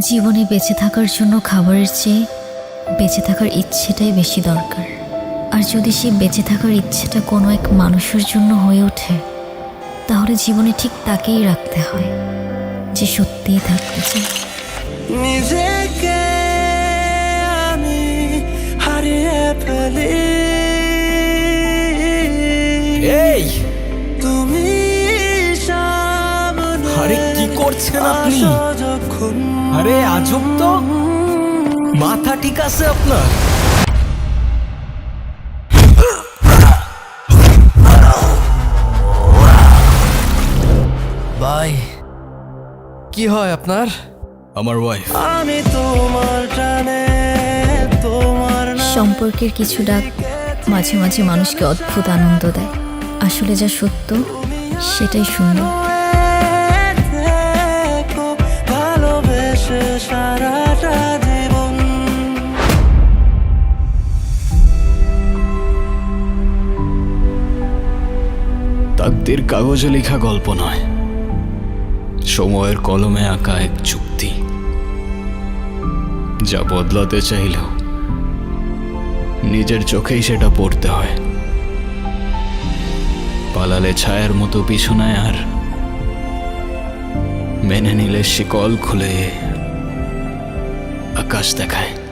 জীবনে বেঁচে থাকার জন্য খাবারের চেয়ে বেঁচে থাকার ইচ্ছেটাই বেশি দরকার। আর যদি সেই বেঁচে থাকার ইচ্ছেটা কোনো এক মানুষের জন্য হয়ে ওঠে তাহলে জীবনে ঠিক তাকেই রাখতে হয় যে সত্যিই থাকতে চায়। নিজেকে আমি হারিয়ে ফেলি। এই! করছেন আপনি? আরে আজব তো। মাথা ঠিক আছে আপনার? ভাই কি হয় আপনার? আমার ওয়াইফ আমি তোমার টানে তোমার সম্পর্কের কিছু ডাক মাঝে মাঝে মানুষকে অদ্ভুত আনন্দ দেয়। আসলে যা সত্য সেটাই সুন্দর। তাকদির কাগজে লেখা গল্প নয়। সময়ের কলমে আঁকা এক চুক্তি। যা বদলাতে চাইলেও নিজের চোখেই সেটা পড়তে হয়। পালালে ছায়ার মতো পিছনায় আর মেনে নিলে শিকল খুলে আকাশ দেখায়।